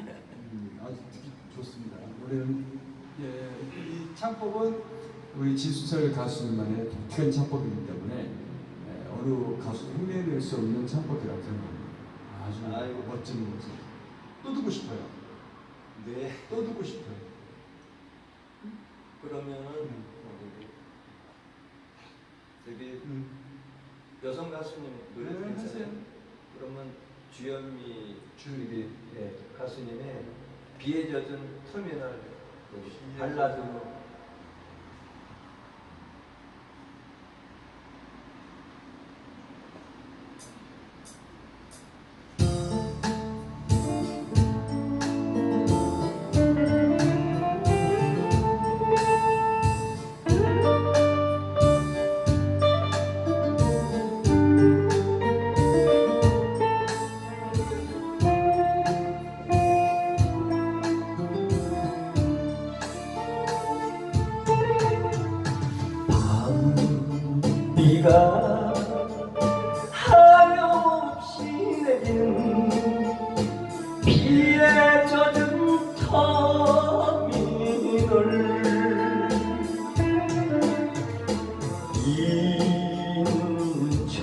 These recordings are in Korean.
음, 아주 듣기 좋습니다. 노래는 예, 이 창법은 우리 지수철 가수님만의 독특한 창법이기 때문에 예, 어느 가수 흉내낼 수 없는 창법이라고 생각합니다. 아주 아이고. 멋진 모습. 또 듣고 싶어요. 네. 또 듣고 싶어요. 그러면은 음. 저기 음. 여성 가수님 노래 네, 괜찮아요? 하세요. 그러면 주현미 주현미. 가수님의 비에 젖은 터미널 발라드 밤 비가 하염없이 내리는 비에 젖은 터미널.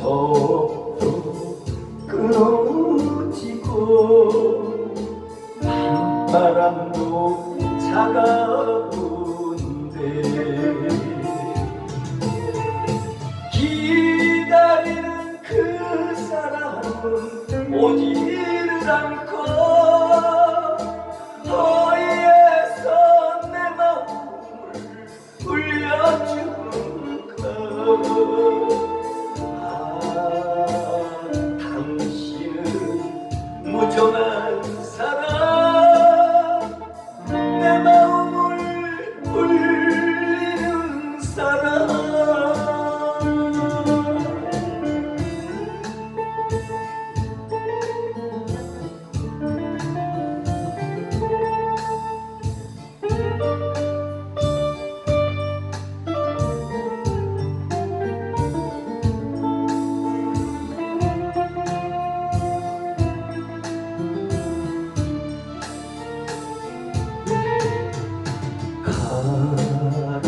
인척도 끊어지고 바람도 차가운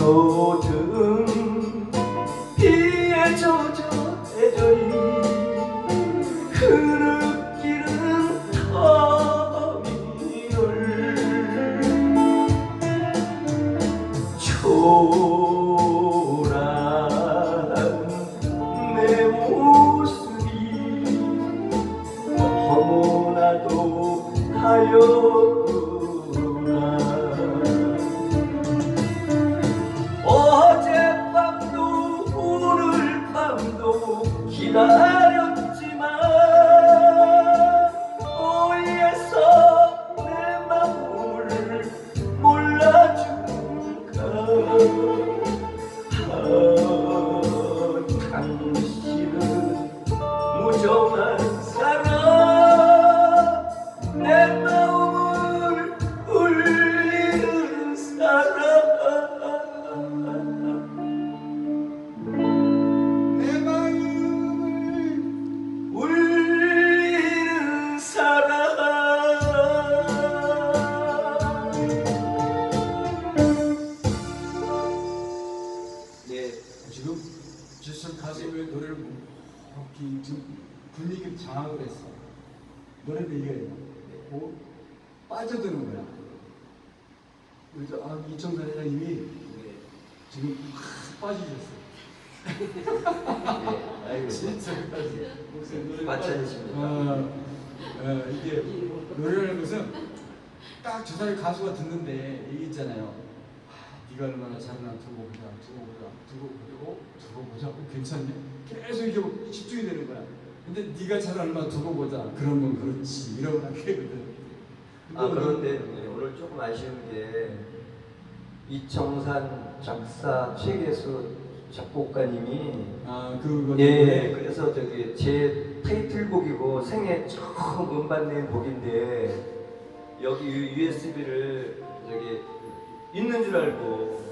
가로 네, 지금 지수철 가수의 노래를 뭐 이렇게 지금 분위기를 장악을 했어. 노래를 이게 뭐 빠져드는 거야. 그래서 아, 이청선 회장님이 네, 지금 확 빠지셨어요. 네, 아이고, 진짜 빠지. 마찬가지입니다. 어, 어, 이게 노래라는 것은 딱 저 사람이 가수가 듣는데 얘기 있잖아요. 아, 네가 얼마나 잘하나 두고 보자, 두고 보자, 두고 보자, 두고 보자, 어, 괜찮네. 계속 이게 뭐 집중이 되는 거야. 근데 네가 잘하나 얼마나 두고 보자. 그런 건 그렇지. 이러고 나거든. 아 그런데 네, 오늘 조금 아쉬운 게 이청산 작사 최계수 작곡가님이 아 그거 예 그래서 저기 제 타이틀곡이고 생애 처음 음반 낸 곡인데 여기 USB를 저기 있는 줄 알고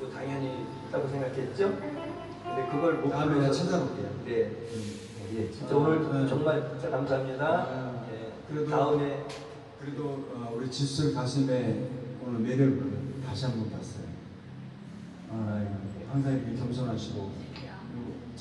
또 당연히 있다고 생각했죠. 근데 그걸 못 다음에 내가 찾아볼게요. 네. 음. 예, 진짜 아, 오늘 네. 정말 진짜 감사합니다. 아, 예, 그래도- 다음에 그래도 어, 우리 지수철 가슴의 오늘 매력을 다시 한번 봤어요. 아, 항상 이렇게 겸손하시고